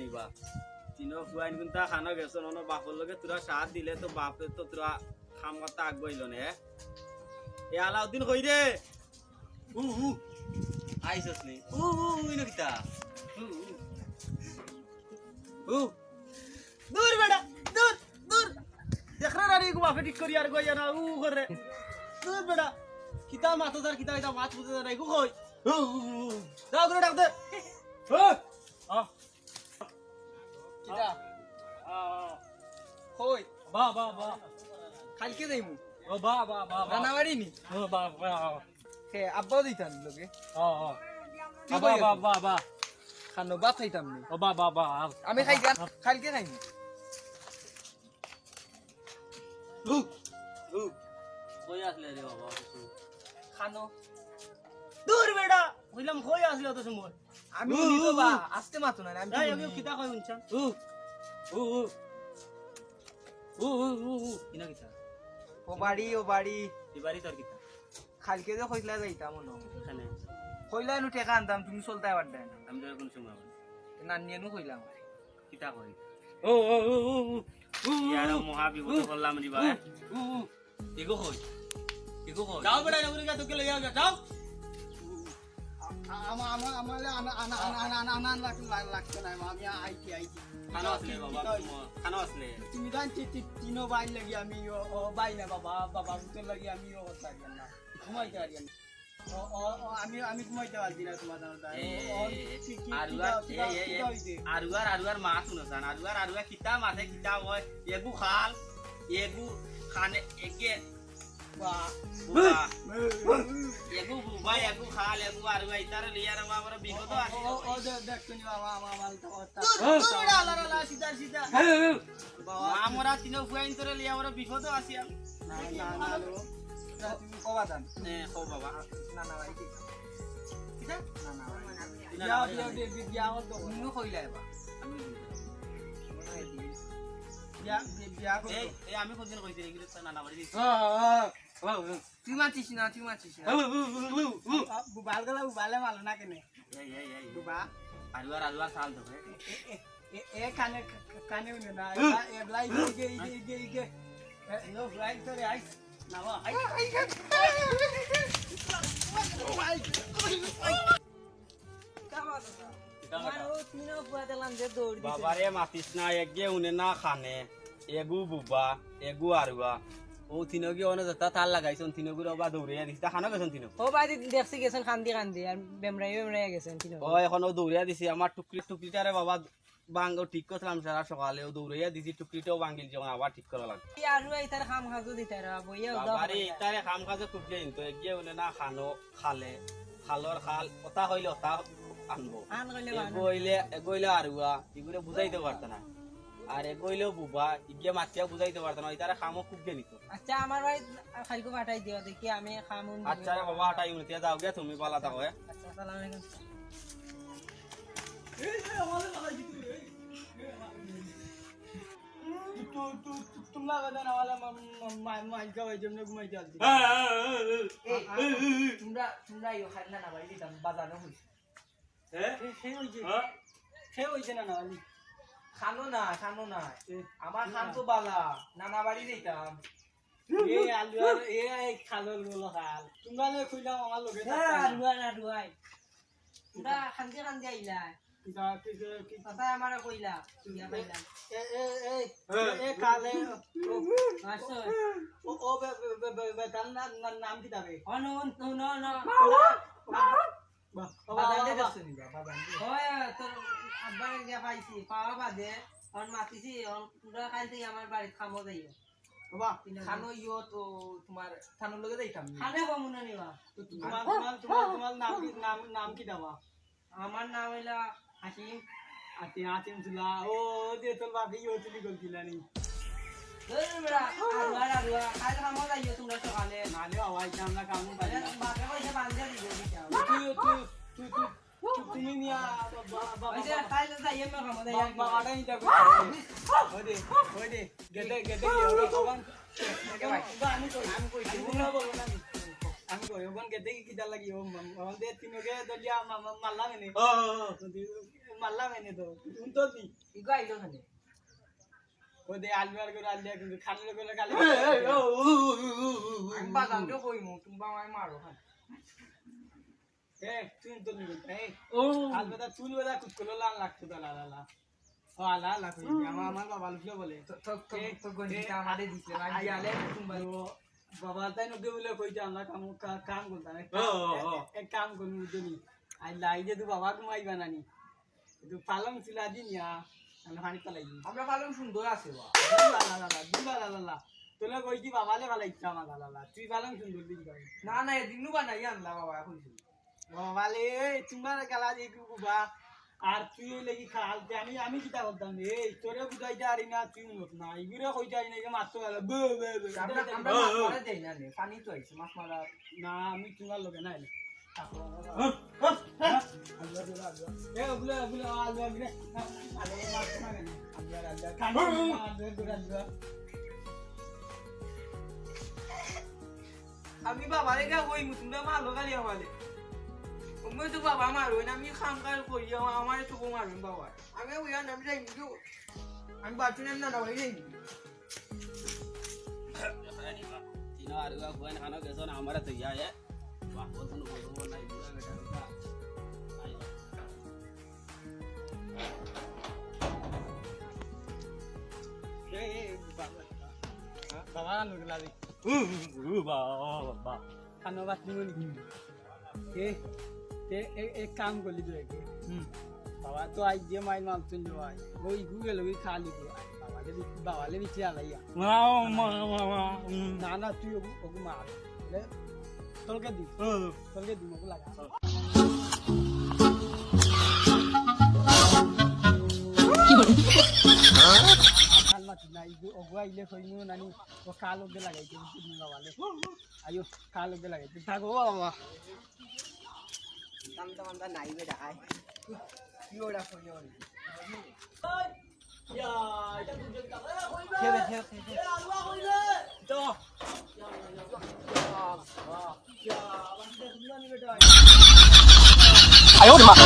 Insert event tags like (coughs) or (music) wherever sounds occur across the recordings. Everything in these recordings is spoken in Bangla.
নিবা তিনো ফুয়াইন কিন্তু খানো গেছো নন বাপর লগে তোরা সাথ দিলে তো বাপে তো তোরা খাম কথা আগবাইল নে এ আলাউদ্দিন কই রে উ উ আইসস নি উ উ ইনো কিতা উ উ দূর দূর দূর দেখরা রানি গো বাপে ঠিক করি আর গইয়া না উ করে দূর বেটা কিতা মাথা দার কিতা কিতা মাছ বুঝে নাই গো কই উ ডাক দে ও আ কিটা? আ কই? বা বা বা। কালকে যাইমু। ও বা বা বা বা। রান্না বাড়ি নি? ও বা বা। হে আব্বাও দিতাম লগে ও ও। বা কই বা বা বা। খানো ভাত খাইতাম নি। ও বা বা বা। আমি খাইতাম কালকে খাইনি উ উ কই আসলে রে বাবা খানো। দূর বেটা কইলাম কই আসলে তো সময়? আমি উ, উনি তো উ, উ। মাতো না আমি এই আমি কিতা কই উনছান উ উ উ। উ উ উ উ। কিতা ও বাড়ি ও বাড়ি। তোর কিতা কালকে যে কইলা যাইতাম মনে এখানে। কইলা নু টেকা আনতাম তুমি চলতে না। আমি তো কোন সময় নানিয়ে নু কইলাম কিতা কই ও ও ও ও ও ইয়ার মহা বিপদ করলাম রিবা উ উ এগো কই এগো কই যাও বেটা নগরি কা তোকে লইয়া যাও। তুমি জান তিনো বাই লাগি আমি ও ও বাই না বাবা বাবা বুতর লাগি আমি ও কথা না ঘুমাইতে পারি না ও ও ও, আমি আমি ঘুমাইতে পারছি না তোমার আরুয়ার আরুয়ার মাছ শুনছান আরুয়ার আরুয়ার কিতা মাছে কিতা হয় এগু খাল এগু খানে এগু আমার বিপদ আছে ও ও দেখছ নি বাবা আমার আমার তো সিধা সিধা আমরা তিনো ফুয়াইন তোরে লিয়া আমার বিপদ আছে না না না তুমি কবা দাম নে খো বাবা না না ভাই কি না না ভাই বিয়া বিয়া বিয়া বিয়া তো তুমি আমি কোনদিন কইছি রে কিন্তু না না বাড়ি তুই মাছিস না তুই মাছিস না বুবাল গলা বুবালে মালো না কেনে বুবা আরুয়ার আরুয়ার সাল তো এ কানে কানে উনে না এ লাই গে গে গে গে নো ফ্লাই তোরে আই নাও আই বাবারে মাতিস না এগে উনে না খানে। এগু বুবা, এগু আরুয়া। ও তিনগি অনে যতা তার লাগাইছন তিনগুর অবা দৌড়িয়া দিছি। তা খানো গেছন তিন ও বাইরে দেখছি গেছেন কান্দি কান্দি আর বেমরাই বেমরাই গেছেন কিনো ও এখন ও দৌড়িয়া দিছি আমার টুকরি টুকরিটারে বাবা বাঙ্গ ঠিক করছিলাম সারা সকালে ও দৌড়িয়া দিছি টুকরিটাও বাঙ্গিল যখন আবার ঠিক করা লাগবে আর ইতার খাম খাজো দিতার বইয়া বাবারে ইতারে খাম কাজে খুব যাই তো এগে উনে না খানো খালে। খালর খাল ওটা হইলে ওটা আনব। আন এগো হইলে আরুয়া এগুলো বুঝাইতে পারতো না। আর এগো বুবা ইগে মাতিয়া বুঝাইতে পারতো না ইতারে খামও খুব গে নিত আচ্ছা আমার বাড়ি খাইকো পাঠাই দিও দেখি আমি খাম আচ্ছা রে বাবা হাঁটাই উনতিয়া যাও গে তুমি পালা থাকো হ্যাঁ আচ্ছা সালাম আলাইকুম তোমরা কথা वाला খাওয়াই জন্য ঘুমাইতে আসছি তোমরা তোমরা ইও খাই না না ভাই দিতাম বাজানো হইছে সে হইছে সে হইছে না না আলি খানো না খানো না। আমার খান তো বালা নানা বাড়ি দিতাম এ আলু আর এ এই খালো খাল তোমরা লে কইলাম আমার লগে আর না রুয়াই তোরা খান্দি খান্দি আইলা। কথা আমার কইলা পাইলাম এ এ এ এ কালে আসো ও ও বে বে বে বে তার নাম কি তাবে বাবা তোর আব্বার গিয়া পাইছি পাওয়া বাদে অন মাতিছি অন তোরা খাই থেকে আমার বাড়িতে খামো যাইও বাবা খানো ইও তো তোমার খানোর লগে দিতাম খানে কমুনা নিবা। তোমার তোমার তোমার তোমার নাম কি নাম নাম কি দাবা? আমার নাম হইলা হাসিম আতি আতিম তুলা ও দে তোর বাপি ও তুলি গলতিলা নি তোমরা সকালে। তুমি নিয়া বাবা ওদে ওদে গেদে গেদে আমি কই আমি কই তুমি না বলব না আমি কই ওখান কে কিটা লাগি ও আমাদের তিনকে দলিয়া ও মারলাম এনে তো তুমি তো দি ইগো আইলো খানে ও দে করে আলিয়া কিন্তু খালে করে খালে আমি বাদামকে কইমু তুমি আমায় মারো খানে বাবা তাই নকে বলে কইতে আমরা কাম কা- কাম করতাম। এক ও, কাম- ও, ও। এক- এক কাম করবি বুঝলি? আই লাই যে তুই বাবা পালং ছিলা হানি পালাই আমরা পালন সুন্দর আছে বা লা লা লা লা দুলা লা লা লা তোলে কই বাবালে ভালো ইচ্ছা আমার তুই পালং সুন্দর দিন না না এদিনও বানাই আনলা বাবা কইছিল বাবালে তোমার গালা দিয়ে কুবা আর তুই লাগি খাল আমি আমি কিটা করতাম তোরে আরি না তুই উন্নত না ইগুরে না মাছ পানি তো আইছে মাছ মারা না আমি তোমার লগে আমি গা কইমু তুমি মারলো গালি আমারে আমি তো বাবা মারো না আমি খাম কাজ করি আমার তো মারবেন বাবা আমি ওই আমি যাই আমি বাথরুমে না না ওই যাই তিনো আরুয়া গুয়ান খানো গেছো না আমারে তো ইয়া এ বাপ কোনো বলব না ইগুলা বেটা বেটা আই বাবা লোক লাগে বাবা খানো বাত নিমনি এ এ এ- এক কাম করলি তো একে। বাবা তো আই যে মাইল মাল তুল ভাই ওই গুগল ওই খালি দে বাবালে বাবালে বিচি আলাইয়া। না না তুই ওগু ওগু মার। লে তোলকে দি তোলকে দি মগু লাগা। কাল মাতি না ইগু ওগু আইলে কইমু নানি। ও কাল ওগে লাগাইতে বাবালে আয়ো কাল লাগাইতে। থাকো বাবা। আমি তো আমরা নাই বে ডাই কি ওটা করি ওই খেবে খেবে খেবে আর আমার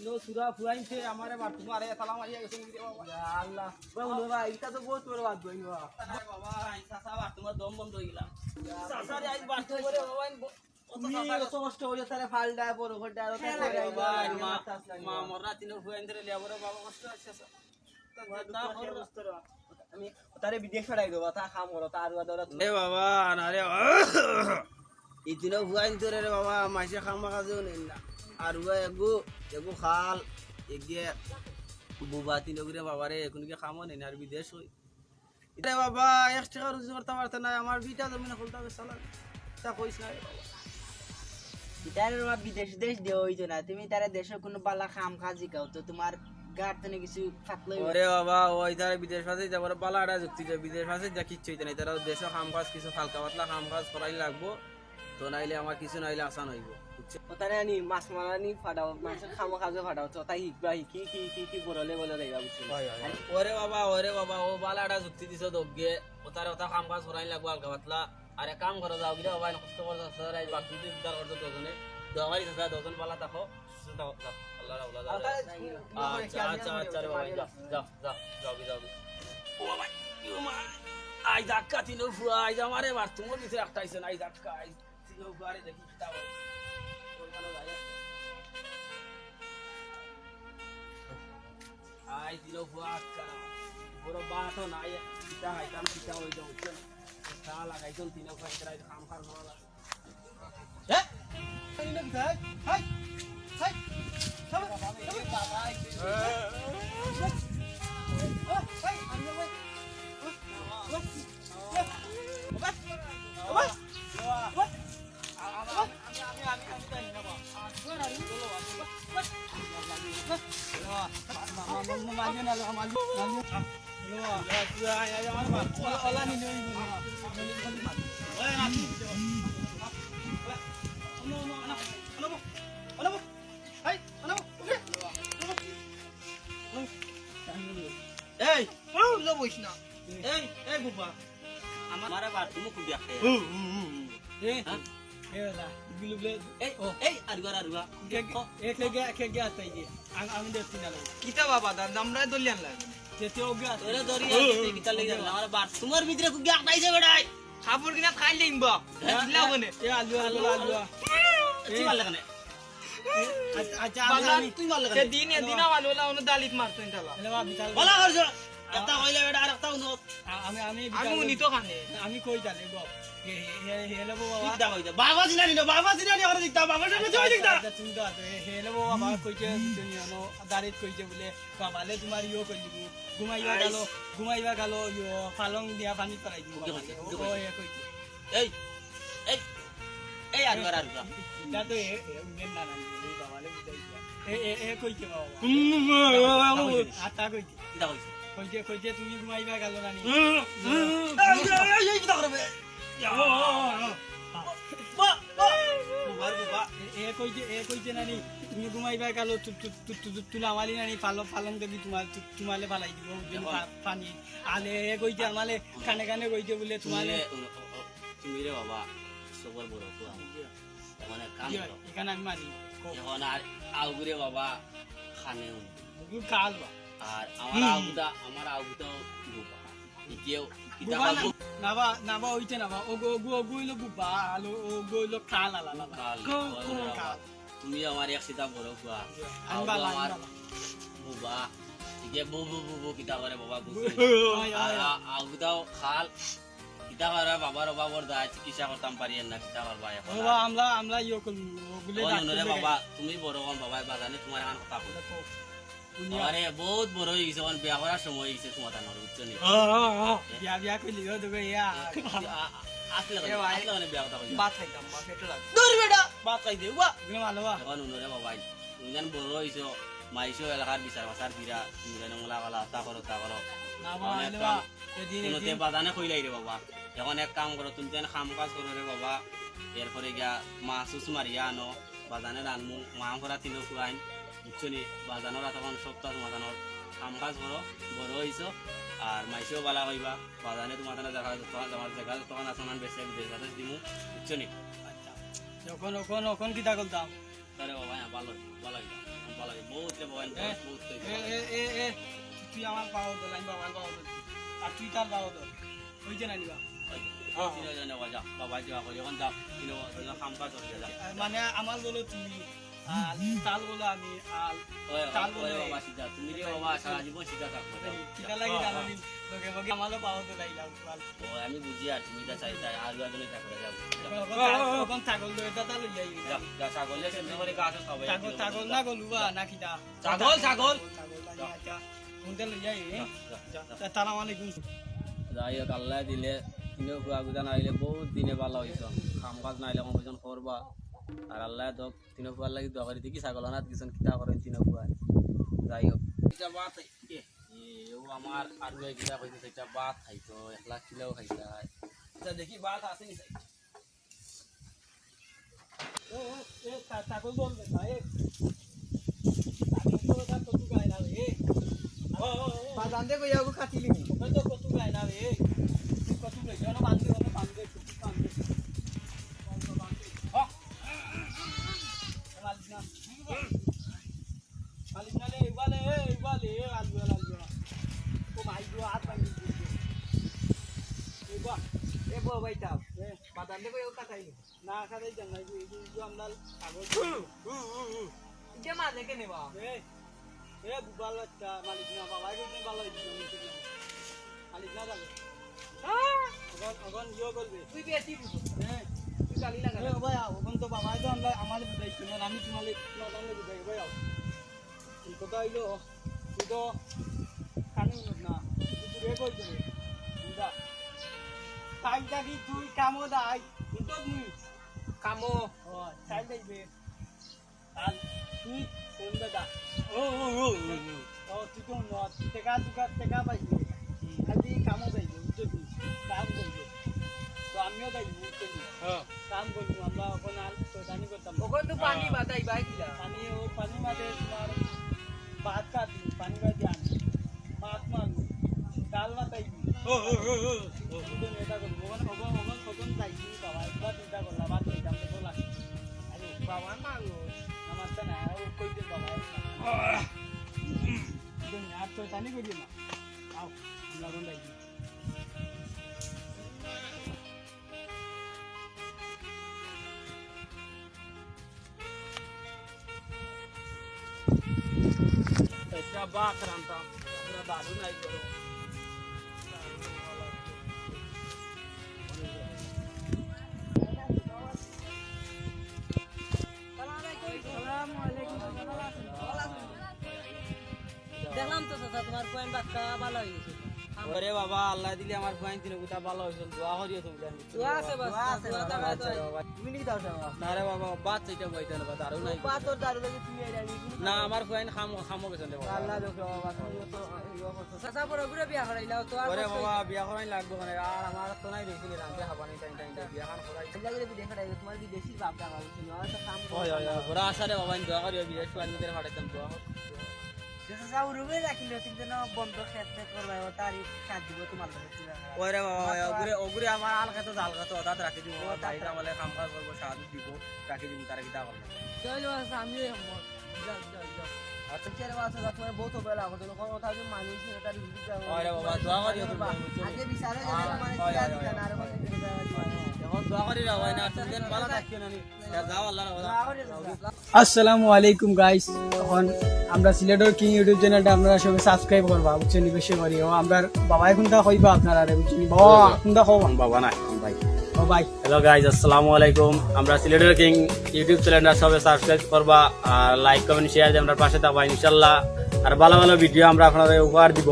তিনো সুরা ফুরাইছে আমারে বার তোমারে সালাম আইয়া গেছে রে বাবা আল্লাহ। বাবু বাবা এটা তো বহুত বড় বাদ বই বাবা আই সাসা বার তোমার দম বন্ধ হই গেলা সাসা রে আই বার তোমারে বাবা তারে বিদেশ দেবো তা খাম করো তার বাবা না রে (coughs) ইতিনো ফুয়াইন ধরে বাবা মাসে খামা কাজেও নেই না। আর উয়া এগু এগু খাল এগিয়ে বুবা তিনো করে বাবা এখন কি খামো নেই আর বিদেশ হই এটা বাবা এক টাকা রুজি করতে পারতে না আমার বিটা জমিনে খুলতে হবে সালা তা কইস না রে মা বিদেশ দেশ দেওয়া হইতো না তুমি তারা দেশে কোনো বালা খাম খাজি খাও তো তোমার গার কিছু থাকলে ওরে বাবা ওই তারা বিদেশ ফাঁসে যাবার বালাটা যুক্তি যায় বিদেশ ফাঁসে যা কিচ্ছু হইতে নাই তারা দেশে কাম কাজ কিছু হালকা পাতলা কাম কাজ করাই লাগবো তো নাইলে আমার কিছু নাইলে আসান হইব। তারে আনি মাছ মারানি ফাটাও মাছ খামো খাজে ফাটাও তো তাই হিকবা হিকি কি কি কি বড়লে বলে যাইবা বুঝছ ওরে বাবা ওরে বাবা ও বালাটা যুক্তি দিছ দগ্গে। ও তার ওটা কাম কাজ করাই লাগবো হালকা পাতলা। আরে কাম করো যাও গিয়ে বাবা কষ্ট করতে স্যার আজ বাকি তুই উদ্ধার করতে দজনে। দোয়ারি স্যার দজন বালা থাকো আল্লাহ রাউলা যাও আচ্ছা আচ্ছা আচ্ছা রে বাবা যাও যাও যাও যাও যাও ও বাবা ইও মা আই ধাক্কা তিনো ফুয়া আই আমারে বার তোমার ভিতরে একটা আইছে না আই ধাক্কা আই তিনো ফুয়ারে দেখি কিতা বল ওইখানে যাই আই তিনো ফুয়া আটকা বড় বাটো নাই কিতা আইতাম কিতা হই যাও তা লাগাইছন তিনো ফুয়া ইতরা কাম কার করা লাগে এই বইস না এই এই বুবা আমার আবার তুমি খুব দেখে এ হ্যাঁ? এ আমি দেখছি না কিতা বাবা দাদা আমরা যেতে ওগে আছে তোরে ধরি কিতা লাগি আমার বার তোমার ভিতরে খুব গ্যাক পাইছে বেড়াই কাপড় কিনা খাই লিম বা দিলা বনে এ আলু আলু আলু তুই ভালো লাগে না আচ্ছা দিন দিনা ভালো দালিত মারতো বলা করছ একটা কইলে বেড়া আর একটা উনো আমি আমি আমি উনি তো খানে। আমি কই জানি গো হে হে হেলে বাবা। দিকদা কইতে। বাবা চিনানি বাবা চিনানি করে দিকদা বাবা সামনে চলে দিকদা তুমি তো হেলে বাবা বাবা কইছে তুমি ন দাঁড়িয়ে কইছে বলে বাবালে তোমার কই দিব? ঘুমাইবা গেল ঘুমাইবা গেল ইয়ো পালং দিয়া পানি করাই দিব ও এ কইছে। এই এই এই আরুয়ার আরুয়া এটা তো এ এ না না তুমি ঘুমাইবা গেল না নি এই এই কিতা করবে বা বা বুবার এ এ কইছে এ কইছে নানি তুমি ঘুমাইবা গেল তুলা নানি পালং পালং দেবি তোমার তোমালে ফালাই দিব পানি আলে এ কইছে আমালে কানে কানে কইছে বলে তোমালে তুমি রে বাবা সবর? এখানে আমি মানি এখন আর আউগুরে বাবা খানে আর আমার আউগুদা আমার আউগুদা বুবা। ইকেও কিতা বুবা না। খাব নাবা নাবা ওইতে নাবা। ও গো গো গইলো বুবা। আলো ও গইলো কাল আলা আলা কাল গো বলো গো বাবা। কাল। তুমি আমার এক সিতা বড় আউগো বালা আমার আমি বুবা। ইকে বু বু বু বু কিতা করে বাবা বুঝি বালা খাল। কিতা করে বাবার বাবার দা চিকিৎসা করতাম পারি না কিতা করবা এখন বাবা আমরা আমরা ইয়ে করব ওগুলো ওই বাবা তুমি বড় কম বাবা বাজানে তোমার এখন কথা বলো আমারে বহুত বড় হয়ে গেছে বিয়া করার সময় হয়ে গেছে তোমার বুঝছ নি? বিয়া বিয়া করলি ও তোকে ইয়া। আসলে আসলে বিয়া কথা কইছি। ভাত খাইতাম বা পেটে লাগ দূর বেটা বাত খাই দে ওয়া ভালো বা এখন নুনরে বাবা তুমি বড় হইছো মাইছো এলাকার বিচার বাসার বিরা মলা গলা তা করো তা করো কোনোতে বাজানে কইলাই রে বাবা এখন এক কাম করো তুমি যেন খাম কাজ করো রে বাবা এরপরে গিয়া মাছ উস মারিয়া আনো বাজানে রানমু মাম করা তিনো খুয়াইন বুঝছ নি বাজানোর তখন সপ্তাহ মাজানোর কাম কাজ করো বড় হইছো আর মাইসেও বালা হইবা বাজানে তোমার তানে দেখা তোমার তোমার জায়গা তখন আসমান বেসে বিদেশ বাদেশ দিমু বুঝছ নি আচ্ছা যখন ওখন ওখন কিতা করতাম তারে বাবা হ্যাঁ ভালো ভালো হইবা বাবা তুই আমার পাও তো লাইন বাবার পাও তো আর তুই তার পাও তো তিনো যা বাবা যাওয়া করি এখন যাও তিনো তিনো কাম কাজ করতে যা মানে আমার বলো তুমি আর তাল বলো আমি আর তাল বলে। বাবা সিধা তুমি রে বাবা সারা জীবন সিধা থাকব যাও। কিতা লাগি জানি লোকে বকে আমারও পাও তো লাইলাম ও আমি বুঝি আর তুমি যা চাই তাই আর দুজনে থাকবে যাও ওখন ছাগল লই দাদা লই যাই যা ছাগল সেদ্ধ করে গাছ খাবে ছাগল ছাগল না গলুয়া না কিতা ছাগল ছাগল ছাগল। আচ্ছা কোনটা লই যাই যা, যা। আলাইকুম যাই হোক আল্লাহ দিলে তিনিও নাইলে বহুত দিনে ভালো হয়েছ কাম কাজ নাইলে কম করবা। আর আল্লাহ দক তিনো খুয়ার লাগি দোয়া করি দেখি ছাগল আনাত কিছু কিতা করেন তিনো যাই হোক এটা বাত এ ও আমার আর ওই কিতা কইছে সেটা বাত খাইতো একলা কিলাও খাইতা আচ্ছা দেখি বাত আছে নি সাইড এ এ ছাগল বল বেটা এ। ছাগল তো কত গায় না রে ও ও বাজানতে কই আগো কাটিলি ও তো কত গায় না রে আমি তোমালে বুঝাই ভাই এই কথা হইল তুই তো কানে না তুই রে কই বুঝা তাই কামো দাই কিন্তু তুই কামো। ও চাই যাইবে আর তুই কোন দাদা ও ও ও ও তুই তো ন টেকা টুকা টেকা পাইবি আজি কামো যাইবে বুঝলি কাম করবে তো আমিও যাইব বুঝলি কাম করব আমরা ওখানে আর জানি করতাম। ওখান তো পানি বাই কিলা পানি ওই পানি মাঝে তোমার ভাত কাটবি পানি মাঝে আনবি মাছ মানবি ডাল মাতাইবি। দুজন বাবা মানুষ আমার তো না ও কই দে বাবা তুমি আর তো জানি করি না। আও লাগন লাগি বাবা ক্রান্তা দাদু নাই করো বাক্কা ভালো হয়ে গেছে ওরে বাবা আল্লাহ দিলে আমার পয়েন্ট তিন গুতা ভালো হইছিল দোয়া করিও তুমি জানি দোয়া আছে বাস দোয়া তো আচ্ছা বাবা। তুমি কি দাও না রে বাবা বাত এটা বইতে না দারু নাই। পা তোর দারু লাগে তুমি এর না। আমার পয়েন্ট খাম খামো গেছে রে বাবা। আল্লাহ দেখো বাবা তুমি তো বড় করে বিয়া করাইলাও তো আর ওরে বাবা বিয়া করাই লাগবে মানে আর আমার তো নাই হাবানি টাইম টাইম বিয়া খান করাই। তোমার বিদেশি বাপ টাকা হইছিল তো কাম ওই ওই ওই ওরা আসারে বাবা দোয়া করিও বিদেশ পানি করে ফাটাইতাম দোয়া ওরে বাবা ওগুরে ওগুরে আমার আল খাতো জাল খাতো ওটা রাখি দিব। বাইরে আমালে কাম কাজ করব সাহায্য দিব রাখি দিব তারা যাও যাও আচ্ছা কেন বাস তোমার বহুত বেলা আমার জন্য কথা যে মানুষ এটা রিভিউ দাও ওরে বাবা দোয়া করিও তুমি আগে বিচারে আ, মানে ওই, কি ওই, ওই। জানা আর এখন দোয়া করি রাও না তুমি ভালো থাকিও না নি। যাও আল্লাহ রাও আসসালামু আলাইকুম গাইস এখন আমরা সিলেটের কিং ইউটিউব চ্যানেলটা আপনারা সবাই সাবস্ক্রাইব করবা বুঝছেন বেশি করি। ও আমরা বাবা এখন তা হইবা আপনারা রে বুঝছেন বাবা এখন তা হওয়া। বাবা না ভাই। ও ভাই। হ্যালো গাইজ আসসালামু আলাইকুম। আমরা সিলেটের কিং ইউটিউব চ্যানেলটা সবাই সাবস্ক্রাইব করবা আর লাইক কমেন্ট শেয়ার দিয়ে আমরা পাশে থাকবা ইনশাল্লাহ আর ভালো ভালো ভিডিও আমরা আপনাদের উপহার দিব।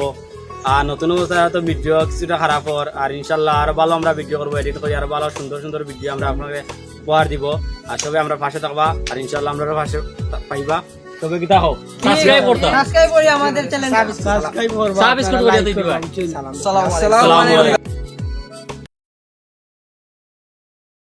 আর নতুন অবস্থায় হয়তো ভিডিও কিছুটা খারাপ হর আর ইনশাল্লাহ আরও ভালো আমরা ভিডিও করব এডিট করি আরও ভালো সুন্দর সুন্দর ভিডিও আমরা আপনাকে উপহার দিব। আর সবাই আমরা পাশে থাকবা আর ইনশাল্লাহ আমরা পাশে পাইবা। তবে কিতা হোক সাবস্ক্রাইব করতে? সাবস্ক্রাইব করি আমাদের চ্যানেল সাবস্ক্রাইব করবা। সাবস্ক্রাইব করে দিবা। আসসালামু আলাইকুম।